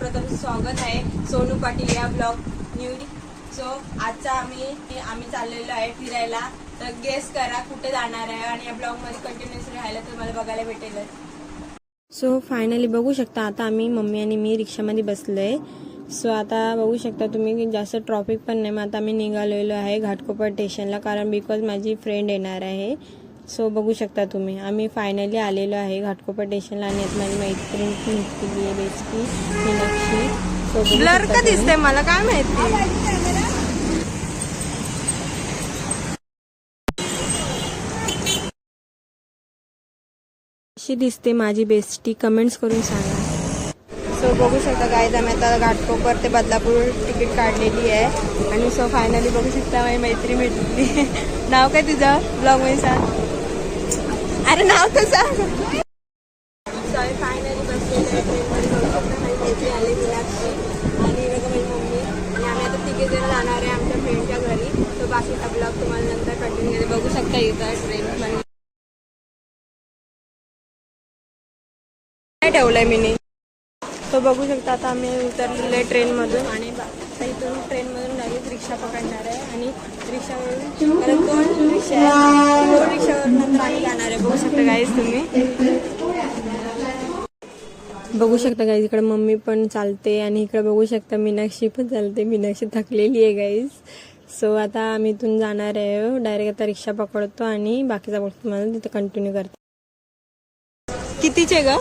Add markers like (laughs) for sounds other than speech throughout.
सर्वप्रथम स्वागत आहे सोनू पाटील या ब्लॉग न्यू सो आजचा आम्ही आम्ही चाललेलो आहे फिरायला. तर गेस करा कुठे जाणार आहे आणि या ब्लॉगमध्ये कंटिन्युअस राहायला तुम्हाला बघायला भेटेलच सो फायनली बघू शकता आता आम्ही मम्मी आणि मी रिक्षामध्ये बसलो आहे सो आता बघू शकता तुम्ही जास्त ट्रॉफिक पण नाही मग आता आम्ही निघालेलो आहे घाटकोपर स्टेशनला कारण बिकॉज माझी फ्रेंड येणार आहे. सो बघू शकता तुम्ही. आम्ही फायनली आलेलो आहे घाटकोपर स्टेशनला आणि आता माझी मैत्रीण पण निघलेली आहे बेसकी मीनाक्षी सो ब्लर का. दिसतंय मला? काय माहिती? कशी दिसते माझी बेस्टी कमेंट्स करून सांगा. सो बघू शकता काय आम्ही आता घाटकोपर ते बदलापूर तिकीट काढलेली आहे. आणि सो फायनली बघू शकता माझी मैत्री भेटली. (laughs) नाव काय तुझं? ब्लॉगमध्ये सांग. अरे नाव तर सांग. फायनली बसलेली ट्रेनमध्ये बघू शकता माझी मैत्री आली मीनाक्षी आणि बघा माझी मम्मी. आणि आम्ही आता तिघे जण जाणार आहे आमच्या फ्रेंडच्या घरी. तो बाकीचा ब्लॉग तुम्हाला नंतर कंटिन्यू केले बघू शकता इथं ट्रेन काय ठेवलंय मी तो बघू शकता आता आम्ही उतरलेलो आहे ट्रेनमधून आणि आता इथून ट्रेनमधून डायरेक्ट रिक्षा पकडणार आहे आणि रिक्षावरून दोन रिक्षा आहे दोन रिक्षावर नंतर आम्ही जाणार आहे. बघू शकता गाईज तुम्ही. बघू शकता गाईज इकडे मम्मी पण चालते आणि इकडे बघू शकता मीनाक्षी पण चालते. मीनाक्षी थकलेली आहे गाईज सो आता आम्ही इथून जाणार आहे. डायरेक्ट आता रिक्षा पकडतो आणि बाकीचा गोष्ट तुम्हाला तिथे कंटिन्यू करतो. कितीचे ग?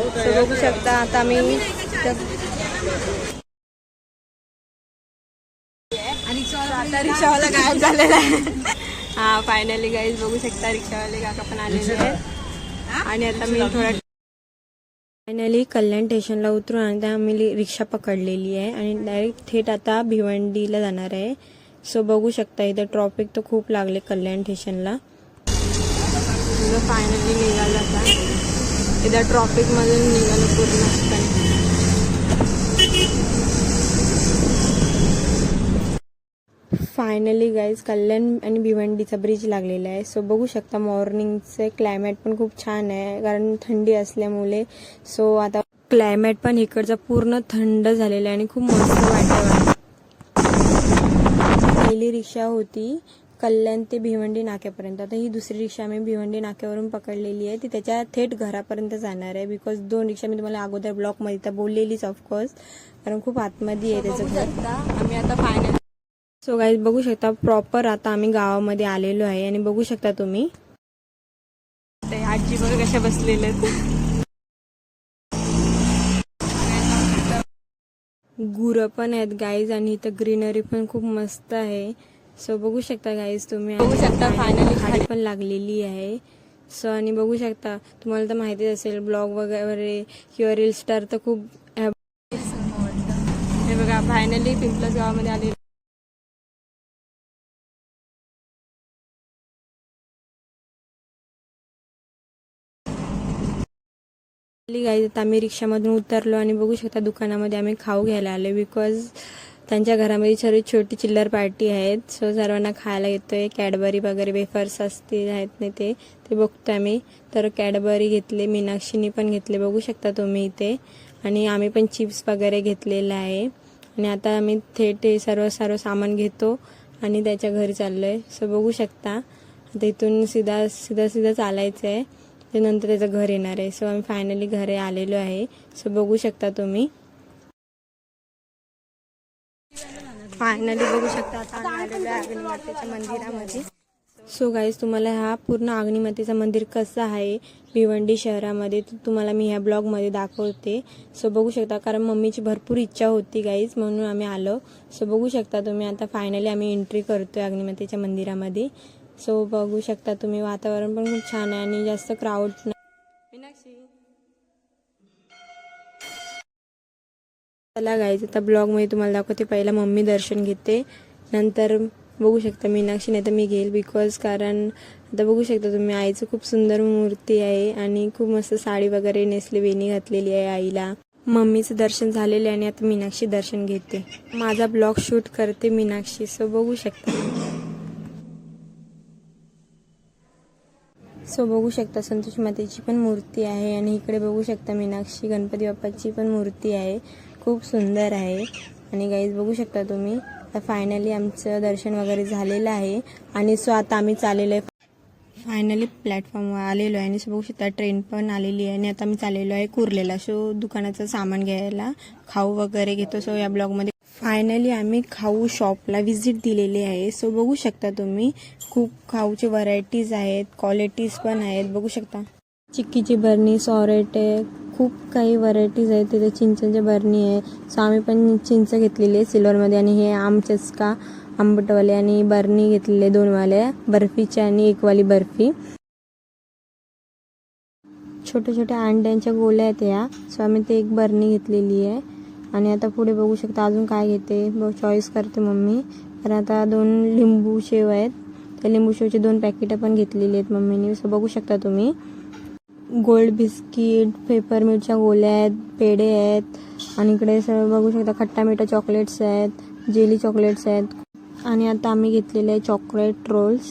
So बघू शकता आता आम्ही आता रिक्षावाला गायब (laughs) झालेला आहे. हा फायनली गाईज बघू शकता रिक्षावाले काका पण आलेले आहेत. आणि आता मी थोडा फायनली कल्याण स्टेशनला उतरून आणि त्या आम्ही लि- रिक्षा पकडलेली आहे. आणि डायरेक्ट थेट आता भिवंडीला जाणार आहे. सो बघू शकता इथे ट्रॉफिक तर खूप लागले कल्याण स्टेशनला फायनली निघाला आता. एकदा ट्रॉफिकमध्ये निघालं पूर्ण. फायनली गाईज कल्याण आणि भिवंडीचा ब्रिज लागलेला आहे. सो बघू शकता मॉर्निंगचं क्लायमेट पण खूप छान आहे कारण थंडी असल्यामुळे. सो आता क्लायमेट पण इकडचा पूर्ण थंड झालेला आहे आणि खूप मस्त वाटतं पहिली रिक्षा होती. कल्याण ते भिवंडी नाक्यापर्यंत. आता ही दुसरी रिक्षा आम्ही भिवंडी नाक्यावरून पकडलेली आहे. ती त्याच्या थेट घरापर्यंत जाणार आहे. बिकॉज दोन रिक्षा मी तुम्हाला अगोदर ब्लॉकमध्ये तर बोललेलीच ऑफकोर्स कारण खूप आतमध्ये आहे त्याचं घर. आम्ही आता फायनल सो गाईज बघू शकता प्रॉपर आता आम्ही गावामध्ये आलेलो आहे. आणि बघू शकता तुम्ही. आजी बघ कशा बसलेले गुरं पण आहेत गाईज आणि इथं ग्रीनरी पण खूप मस्त आहे. सो बघू शकता गाईज तुम्ही. बघू शकता, finally. खाडी पण लागलेली आहे. सो आणि बघू शकता. तुम्हाला तर माहितीच असेल ब्लॉग वगैरे किंवा रील स्टार तर खूप हे बघा फायनली पिंपलस गावामध्ये आले. गाईज आता आम्ही रिक्षामधून उतरलो आणि बघू शकता दुकानामध्ये आम्ही खाऊ घ्यायला आलो बिकॉज त्यांच्या घरामध्ये सर्व छोटी चिल्लर पार्टी आहेत. सो सर्वांना खायला येतोय. कॅडबरी वगैरे वेफर्स असतील आहेत ना ते. ते बघतो आम्ही. तर कॅडबरी घेतले मीनाक्षीनी पण घेतले. बघू शकता तुम्ही इथे. आणि आम्ही पण चिप्स वगैरे घेतलेलं आहे. आणि आता आम्ही थेट हे सर्व सर्व सामान घेतो आणि त्याच्या घरी चाललो आहे सो बघू शकता. आता इथून सीधा सीधा सीधा चालायचं आहे ते नंतर त्याचं घर येणार आहे. सो आम्ही फायनली घरी आलेलो आहे. सो बघू शकता तुम्ही. फायनली बघू शकता आता आलेलो आहे अग्निमातेच्या मंदिरामध्ये. सो गाईज तुम्हाला हा पूर्ण अग्निमातेचं मंदिर कसं आहे भिवंडी शहरामध्ये तुम्हाला मी ह्या ब्लॉगमध्ये दाखवते. सो बघू शकता कारण मम्मीची भरपूर इच्छा होती गाईज म्हणून आम्ही आलो. सो बघू शकता तुम्ही आता फायनली आम्ही एंट्री करतोय अग्निमातेच्या मंदिरामध्ये. सो बघू शकता तुम्ही वातावरण पण खूप छान आहे आणि जास्त क्राऊड चला गायचं आता ब्लॉगमध्ये तुम्हाला दाखवते. पहिला मम्मी दर्शन घेते. नंतर बघू शकता मीनाक्षी नाही तर मी घेईल बिकॉज कारण आता बघू शकता तुम्ही आईचं खूप सुंदर मूर्ती आहे आणि खूप मस्त साडी वगैरे नेसली वेणी घातलेली आहे आईला. मम्मीचं दर्शन झालेलं आहे आणि आता मीनाक्षी दर्शन घेते. माझा ब्लॉग शूट करते मीनाक्षी सो बघू शकता. सो बघू शकता संतोष मातेची पण मूर्ती आहे आणि इकडे बघू शकता मीनाक्षी गणपती बाप्पाची पण मूर्ती आहे. खूप सुंदर आहे. आणि गाईज बघू शकता तुम्ही आता फायनली आमचं दर्शन वगैरे झालेलं आहे. आणि सो आता आम्ही चाललेलो आहे. फायनली प्लॅटफॉर्मवर आलेलो आहे. आणि सो बघू शकता ट्रेन पण आलेली आहे. आणि आता मी चाललेलो आहे कुर्लेला. सो दुकानाचं सामान घ्यायला खाऊ वगैरे घेतो. सो या ब्लॉगमध्ये फायनली आम्ही खाऊ शॉपला व्हिजिट दिलेली आहे. सो बघू शकता तुम्ही खूप खाऊचे व्हरायटीज आहेत क्वालिटीज पण आहेत. बघू शकता. चिक्कीची बर्नी सॉरेटेक खूप काही व्हरायटीज आहेत. तिथे चिंचांची बरणी आहे. सो आम्ही पण चिंच घेतलेली आहे सिल्वरमध्ये आणि हे आमचेच का आंबटवाले आणि बरणी घेतलेले दोनवाले. बर्फीचे बर्फीची आणि एकवाली बर्फी. छोट्या छोट्या अंड्यांच्या गोल्या आहेत या. सो आम्ही ते एक बरणी घेतलेली आहे. आणि आता पुढे बघू शकता अजून काय घेते. चॉईस करते मम्मी. तर आता दोन लिंबू शेव आहेत. त्या लिंबू शेवचे दोन पॅकेटं पण घेतलेली आहेत मम्मीने. सो बघू शकता तुम्ही. गोल्ड बिस्किट पेपर मिरच्या गोळ्या आहेत पेढे आहेत. आणि इकडे सगळं बघू शकता खट्टा मिठा चॉकलेट्स आहेत जेली चॉकलेट्स आहेत. आणि आता आम्ही घेतलेले आहे चॉकलेट रोल्स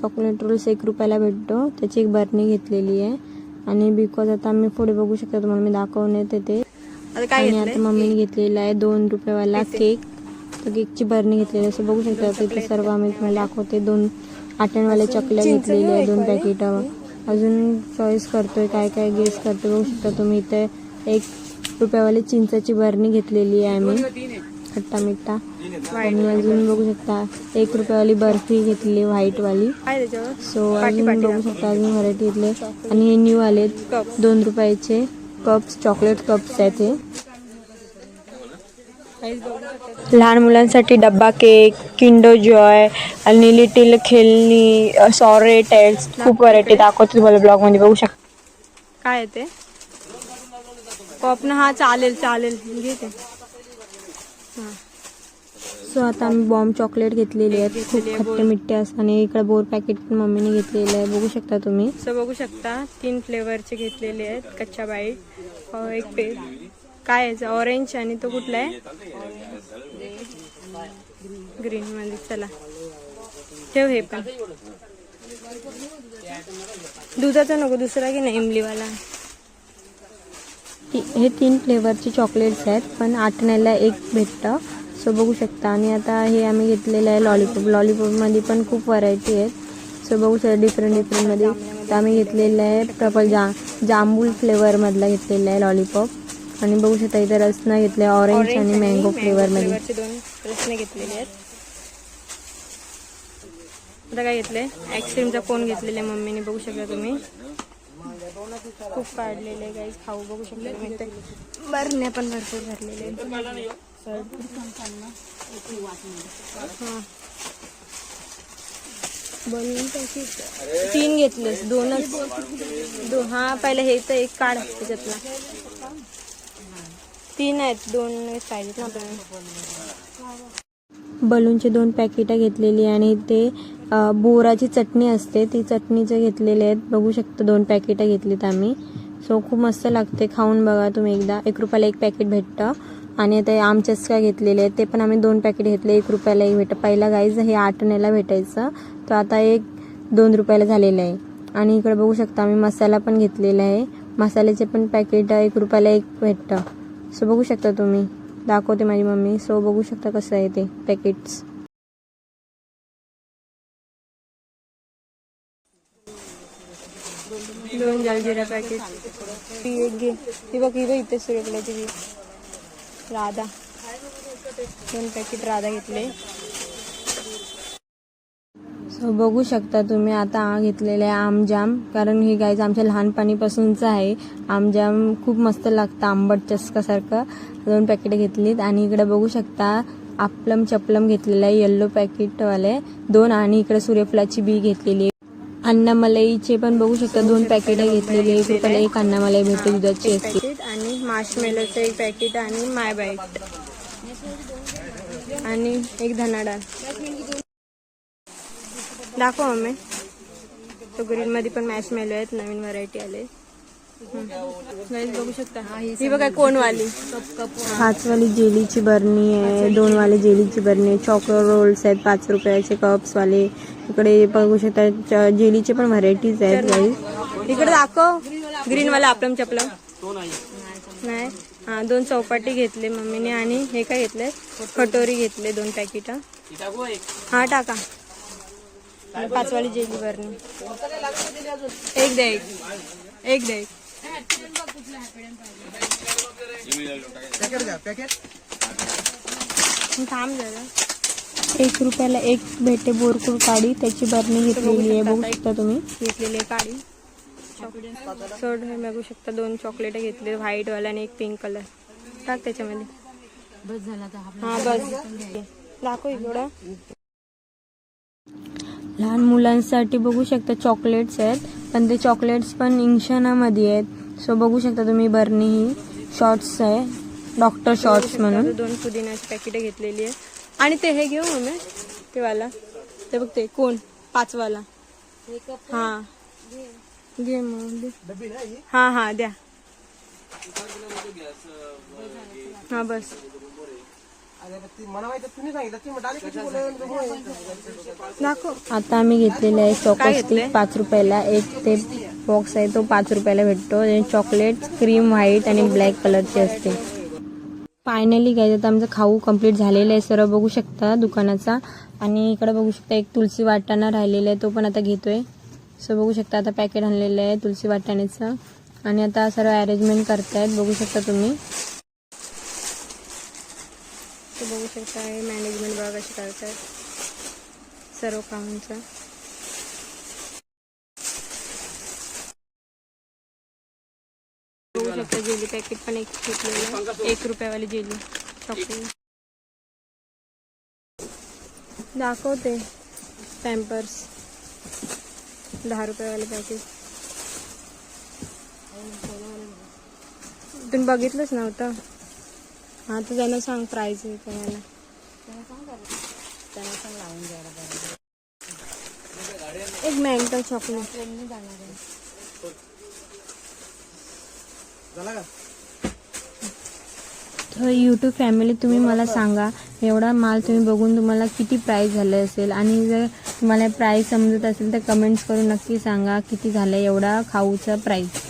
चॉकलेट रोल्स एक रुपयाला भेटतो. त्याची एक बरणी घेतलेली आहे. आणि बिकॉज आता आम्ही पुढे बघू शकता तुम्हाला मी दाखवण्यात येते काय आणि आता मम्मीने घेतलेला आहे दोन रुपयावाला केक तर केकची बरणी घेतलेली आहे. असं बघू शकता तिथे सर्व आम्ही तुम्हाला दाखवते. दोन आटणवाल्या चकल्या घेतलेल्या आहे दोन पॅकेट अजून चॉईस करतोय काय काय गेस करतोय बघू शकता तुम्ही इथे एक रुपयावाली चिंचाची बरणी घेतलेली आहे आम्ही. खट्टा मिठा आणि अजून बघू शकता एक रुपयावाली बर्फी घेतलेली व्हाईट वाली. काय त्याच्यावर? सो अजून बघू शकता अजून व्हरायटी घेतले. आणि हे न्यू आलेत दोन रुपयाचे कप्स चॉकलेट कप्स आहेत हे. लहान मुलांसाठी डब्बा केक किंडो जॉय आणि लिटिल खेळणी सॉरे टेल्स खूप व्हरायटी दाखवते तुम्हाला ब्लॉगमध्ये बघू शकता काय आहे ते? कप ना हा चालेल चालेल घे ते. सो आता आम्ही बॉम्ब चॉकलेट घेतलेली आहेत. खूप खट्टे मिठ्ठे असतात आणि इकडे बोर पॅकेट पण मम्मीने घेतलेलं आहे. बघू शकता तुम्ही. असं बघू शकता तीन फ्लेवरचे घेतलेले आहेत कच्च्या बाईट एक पे काय आहे? ऑरेंज आणि तो कुठला आहे? ग्रीन मध्ये. चला. ठेव हे पण. दुधाचा नको दुसरा की नाही? इमलीवाला. ती- हे तीन फ्लेवरचे चॉकलेट्स आहेत पण आठण्याला एक भेटतं. सो बघू शकता. आणि आता हे आम्ही घेतलेलं आहे लॉलीपॉप लॉलीपॉपमध्ये पण खूप व्हरायटी आहेत. सो बघू शकता डिफरंट डिफरंटमध्ये तर आम्ही घेतलेलं आहे प्रपल जा जांभूळ फ्लेवरमधला घेतलेला आहे लॉलीपॉप आणि बघू शकता इथे रसना घेतले ऑरेंज आणि मँगो फ्लेवरमध्ये फ्लेवरचे दोन रसने घेतलेले आहेत. आता काय घेतलंय आईस्क्रीमचा कोण घेतलेला मम्मीने? बघू शकता तुम्ही. खूप काढलेले काही खाऊ बघू शकता तुम्ही. ते बरण्या पण भरपूर भरलेले. हा. तीन घेतलेस. दोनच. दो हा पहिला हे तर एक काढ त्याच्यातला. तीन आहेत. दोन पाहिजेत ना आपल्याला बलूनचे दोन पॅकेटं घेतलेली आणि ते बोराची चटणी असते. ती चटणीचे घेतलेले आहेत बघू शकता दोन पॅकेटं घेतलीत आम्ही. सो खूप मस्त लागते. खाऊन बघा तुम्ही एकदा. एक रुपयाला एक पॅकेट भेटतं. आणि ते आमचस्का घेतलेले आहेत. ते पण आम्ही दोन पॅकेट घेतले. एक रुपयाला एक भेटतं. पहिला गाईज हे आठण्याला भेटायचं. तर आता एक दोन रुपयाला झालेलं आहे. आणि इकडे बघू शकता आम्ही मसाला पण घेतलेला आहे. मसाल्याचे पण पॅकेट एक रुपयाला एक भेटतं. सो बघू शकता तुम्ही. दाखवते माझी मम्मी. सो बघू शकता कसं आहे ते पॅकेट्स दोन जलजिरा पॅकेट ती एक घे ती बघ ही बघ इथे सूर्यफुलाची बी राधा. दोन पॅकेट राधा घेतले. बघू शकता तुम्ही आता घेतलेलं आहे आमजाम. कारण ही गाईज आमच्या लहानपणीपासूनचं आहे. आमजाम खूप मस्त लागतं आंबट चस्कासारखं. दोन पॅकेट घेतलीत. आणि इकडे बघू शकता आपलम चपलम घेतलेलं आहे येल्लो पॅकेटवाले दोन आणि इकडे सूर्यफुलाची बी घेतलेली आहे. अन्नमलईचे पण बघू शकता दोन पॅकेट घेतलेली एक रुपयाला एक अन्नमलाई भेटते दुधाची असते पॅकेट आणि माशमेलोचं एक पॅकेट आणि माय बाईट आणि एक धनाडा दाखव मम्मी. तो ग्रीन मध्ये पण मॅशमेलो आहेत नवीन व्हरायटी आले. बघू शकता ही बघा कोण वाली पाचवाली जेलीची बरणी आहे दोन वाले जेलीची बरणी आहे चॉको रोल्स आहेत पाच रुपयाचे कप्स वाले. इकडे बघू शकता च- जेलीचे पण व्हरायटीज आहेत गाईज इकडे दाखव. ग्रीन वाला आपलं चपला. नाही. हा दोन चौपाटी घेतले मम्मीने आणि हे काय घेतले? कटोरी घेतले दोन पॅकेट हा टाका. पाचवाली जेली भरणी एक द्या एक एक द्या एक थांब जरा. एक रुपयाला एक भेटे बोरकुल काढी त्याची बरणी घेतलेली आहे बघू शकता तुम्ही. घेतलेली आहे काळी सोड हे बघू शकता दोन चॉकलेट घेतले व्हाईट वाला आणि एक पिंक कलर. टाक त्याच्यामध्ये. हा बस. दाखव इकडं लहान मुलांसाठी बघू शकता चॉकलेट्स आहेत पण ते चॉकलेट्स पण इंशनामध्ये आहेत. सो बघू शकता तुम्ही बरणी ही शॉर्ट्स आहे डॉक्टर शॉर्ट्स म्हणून. दोन पुदिन्याची पॅकेट घेतलेली आहे. आणि ते हे घेऊ मम्मी ते वाला. ते बघ ते कोण? पाचवाला. हा. घे मग. हा हा द्या. हा बस. आता आम्ही घेतलेले आहे चॉकोस्टिक घेतलंय? पाच रुपयाला. एक ते बॉक्स आहे तो पाच रुपयाला भेटतो. आणि चॉकलेट क्रीम व्हाईट आणि ब्लॅक कलरची असते. फायनली काय आता आमचं खाऊ कंप्लीट झालेलं आहे. सर्व बघू शकता दुकानाचा. आणि इकडे बघू शकता एक तुलसी वाटाणा राहिलेला आहे तो पण आता घेतोय. सो बघू शकता आता पॅकेट आणलेलं आहे तुलसी वाटाण्याचं. आणि आता सर्व अरेंजमेंट करतायत बघू शकता तुम्ही ते बघू शकता हे मॅनेजमेंट बघा कशी करतात सर्व कामांचं. बघू शकता जेली पॅकेट पण एक घेतलेलं. एक रुपयावाली जेली. चॉकलेट दाखवते. पॅम्पर्स दहा रुपयावाले पॅकेट तुम्ही बघितलंच नव्हतं. हा तर त्यांना सांग प्राईज आहे तुम्हाला एक मॅन्टो चॉकलेट तर यूट्यूब फॅमिली तुम्ही मला सांगा एवढा माल तुम्ही बघून तुम्हाला किती प्राईस झाले असेल? आणि जर तुम्हाला प्राईस समजत असेल तर कमेंट्स करून नक्की सांगा किती झालं एवढा खाऊचा प्राईस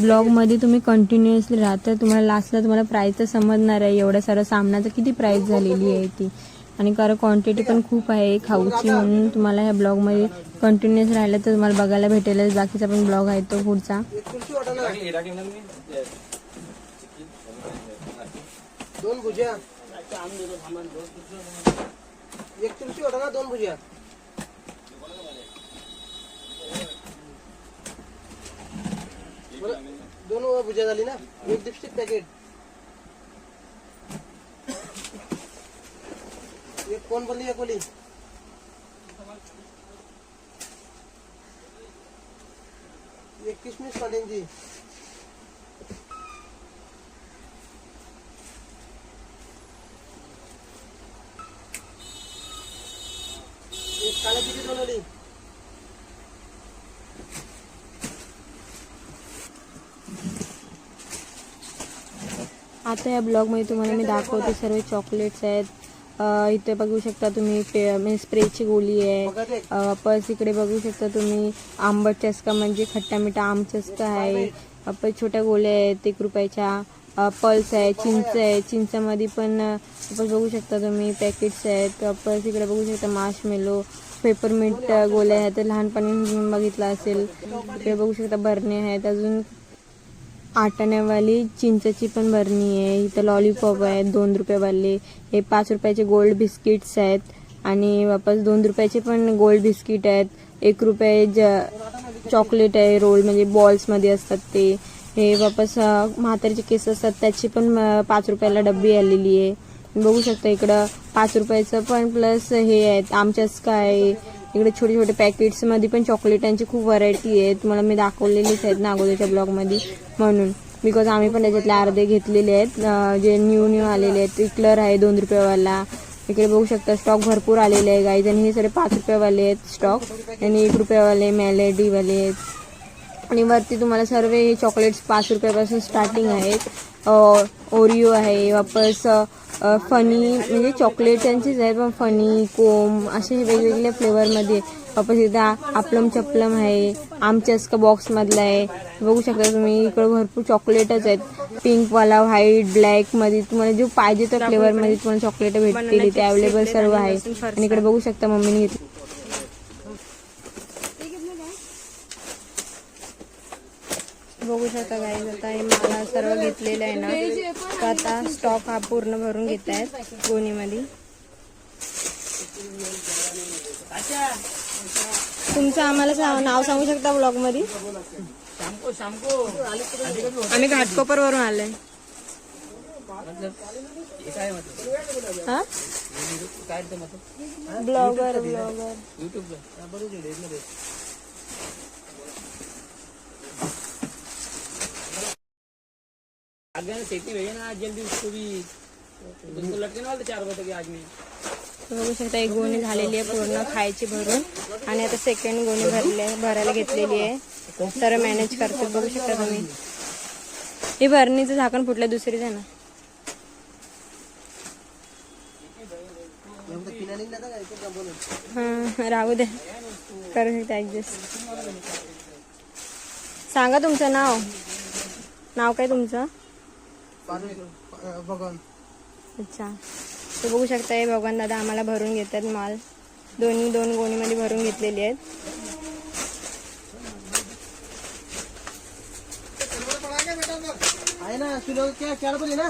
ब्लॉगमध्ये तुम्ही कंटिन्युअसली राहता तुम्हाला लास्टला तुम्हाला प्राईसचं समजणार आहे. एवढ्या सारं सामनाचं किती प्राईस झालेली आहे ती. आणि कारण क्वांटिटी पण खूप आहे खाऊची म्हणून तुम्हाला ह्या ब्लॉगमध्ये कंटिन्युअस राहिलं तर तुम्हाला बघायला भेटेलच. बाकीचा पण ब्लॉग आहे तो पुढचा. दोन भुजिया. एक होता ना दोन भुजिया. दोन भुजिया झाली ना? एक लिपस्टिक पॅकेट एक कोण बोलली एक बोली एक किशमिश पाण्याची एक आता या ब्लॉगमध्ये तुम्हाला मी दाखवते सर्व चॉकलेट्स आहेत. इथे बघू शकता तुम्ही पे म्हणजे स्प्रेची गोळी आहे. परस इकडे बघू शकता तुम्ही आंबट चस्का म्हणजे खट्टा मिठा आम चस्का आहे. पर छोट्या गोळ्या आहेत एक रुपयाच्या. पल्स आहे चिंच आहे. चिंचामध्ये पण बघू शकता तुम्ही पॅकेट्स आहेत. अ, परत इकडे बघू शकता माशमेलो पेपरमिंट गोळ्या आहेत. लहानपणी बघितलं असेल. इकडे बघू शकता बरणे आहेत. अजून आटण्यावाली चिंचची पण बरणी आहे. इथं लॉलीपॉप आहेत दोन रुपयावाले. हे पाच रुपयाचे गोल्ड बिस्किट्स आहेत. आणि वापस दोन रुपयाचे पण गोल्ड बिस्किट आहेत. एक रुपये ज चॉकलेट आहे रोल म्हणजे बॉल्समध्ये असतात ते. हे वापस म्हातारीचे केस असतात त्याची पण पाच रुपयाला डब्बी आलेली आहे. बघू शकता इकडं पाच रुपयाचं पण प्लस हे आहेत. आमच्याच आहे इकडे छोटे छोटे पॅकेट्समध्ये पण चॉकलेटांची खूप व्हरायटी आहे तुम्हाला मी दाखवलेलीच आहेत ना अगोदरच्या ब्लॉगमध्ये म्हणून. बिकॉज आम्ही पण त्याच्यातले अर्धे घेतलेले आहेत. जे न्यू न्यू आलेले आहेत. इकलर आहे दोन रुपयावाला. इकडे बघू शकता स्टॉक भरपूर आलेले आहे गाईज आणि हे सगळे पाच रुपयावाले आहेत स्टॉक आणि एक रुपयावाले मॅलेडीवाले आहेत. आणि वरती तुम्हाला सर्व हे चॉकलेट्स पाच रुपयापासून स्टार्टिंग आहेत. ओरिओ आहे वापस फनी म्हणजे चॉकलेट त्यांचीच आहे पण फनी कोम असे वेगवेगळ्या फ्लेवरमध्ये वापस इथं आपलम चपलम आहे आमचस्का बॉक्समधला आहे. बघू शकता तुम्ही इकडे भरपूर चॉकलेटच आहेत. पिंकवाला व्हाईट ब्लॅकमध्ये तुम्हाला जो पाहिजे त्या फ्लेवरमध्ये तुम्हाला चॉकलेट भेटतील. इथे अवेलेबल सर्व आहे. आणि इकडे बघू शकता मम्मीने घेतली. बघू शकता गाईज आता हे मला सर्व घेतलेलं आहे ना. आता स्टॉक हा पूर्ण भरून घेत आहेत गोणीमध्ये. तुमचं आम्हाला सा- नाव सांगू शकता ब्लॉगमध्ये आम्ही घाटकोपर वरून आलोय. हा? ब्लॉगर ब्लॉगर आगे सेटी भेजे ना आज जल्दी उसको भी उसको लटकने वाले चार बजे आज में बघू शकता एक गोणी झालेली आहे पूर्ण खायची भरून. आणि आता सेकंड गोणी भरले भरायला घेतलेली आहे. तर मॅनेज करतात बघू शकता तुम्ही. हे भरणीचं झाकण फुटलं दुसरी जण ना राहू दे करू शकता ऍडजस्ट सांगा तुमचं नाव. नाव काय तुमचं? भगवान अच्छा. तर बघू शकता हे भगवान दादा आम्हाला भरून घेतात माल. दोन्ही दोन गोणीमध्ये भरून घेतलेली आहेत. आहे ना सुनो क्या चार बजे ना?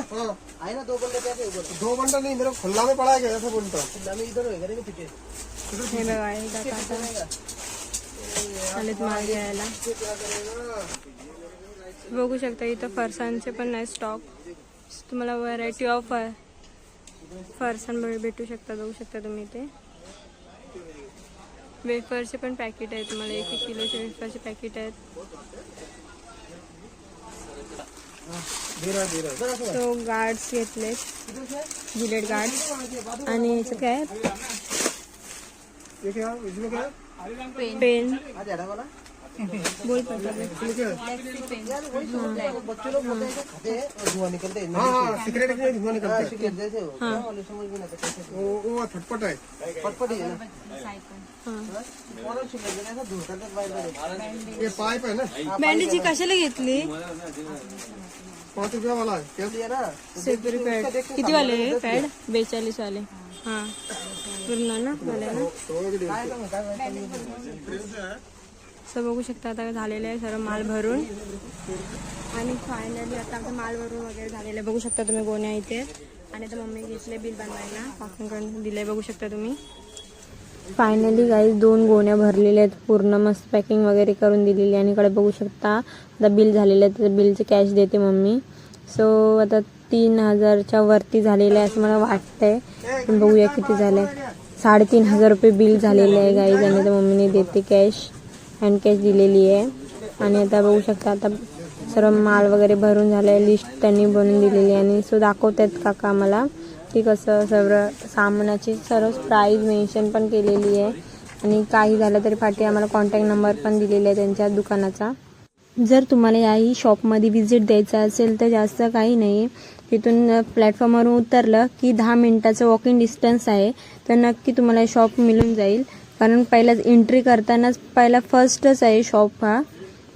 ना दो कैसे दो बंडल नहीं मेरे खुला में पड़ा है ऐसा बोलता हूँ मैं इधर होएगा पीछे हे बघा एकदा आता आलेत माल घ्यायला. बघू शकता इथं फरसांचे पण नाही स्टॉक तुम्हाला व्हरायटी ऑफ फरसाण भे- भेटू शकता बघू शकता तुम्ही इथे. वेफरचे पण पॅकेट आहेत तुम्हाला एक एक किलोचे वेफरचे पॅकेट आहेत. सो गार्ड्स घेतलेत जिलेट गार्ड्स आणि याचं काय? पेन. आज एड़ा वाला बोल पडला इसमें क्या है? यार वही तो बच्चे लोग बोलते हैं कि खाते हैं और धुआं निकलते हैं हाँ हाँ सिगरेट के धुआं निकलता है सिगरेट जैसे हो क्या वाले समझ में नहीं आता कैसे वो वो फटफट है पटपट ही है ना और सिगरेट जैसा धुआं करते हैं बाहर ये पाइप है ना बँडेजची कशाला घेतली पाँच रुपया वाला है क्या लिया ना सेपरी पॅड किती वाले आहे पॅड बेचाळीस वाले हा पूर्ण ना वाले ना काय का काय सो बघू शकता आता झालेलं आहे सर्व माल भरून. आणि फायनली आता आमचा माल भरून वगैरे झालेलं आहे. बघू शकता तुम्ही गोण्या इथे. आणि आता मम्मी घेतले बिल बनवायला. काकांकडून दिलंय बघू शकता तुम्ही. फायनली गाईज दोन गोण्या भरलेल्या आहेत. पूर्ण मस्त पॅकिंग वगैरे करून दिलेली आहे. आणि इकडे बघू शकता आता बिल झालेलं आहे. तर बिलचं कॅश देते मम्मी. सो आता तीन हजारच्या वरती झालेलं आहे असं मला वाटतंय. पण बघूया किती झालंय. साडेतीन हजार रुपये बिल झालेलं आहे गाईज आणि आता मम्मीने देते कॅश हँड कॅश दिलेली आहे. आणि आता बघू शकता आता सर्व माल वगैरे भरून झालंय लिस्ट त्यांनी बनवून दिलेली आहे. आणि सो दाखवतायत काका आम्हाला की कसं सर्व सामानाची सर्व प्राईज मेन्शन पण केलेली आहे. आणि काही झालं तरी पाठी आम्हाला कॉन्टॅक्ट नंबर पण दिलेला आहे त्यांच्या दुकानाचा. जर तुम्हाला याही शॉपमध्ये व्हिजिट द्यायचं असेल तर जास्त काही नाही. तिथून प्लॅटफॉर्मवरून उतरलं की दहा मिनटाचं वॉकिंग डिस्टन्स आहे तर नक्की तुम्हाला शॉप मिळून जाईल. कारण पहिलाच एंट्री करतानाच पहिला फर्स्टच आहे शॉप हा.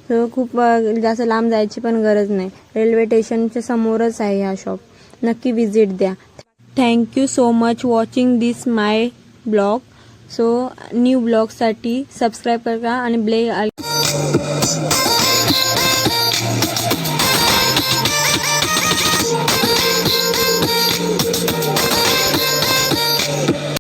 सो खूप जास्त लांब जायची पण गरज नाही. रेल्वे स्टेशनच्या समोरच आहे हा शॉप नक्की विजिट द्या. Thank you so much watching this my blog so new ब्लॉगसाठी subscribe करा आणि ब्ले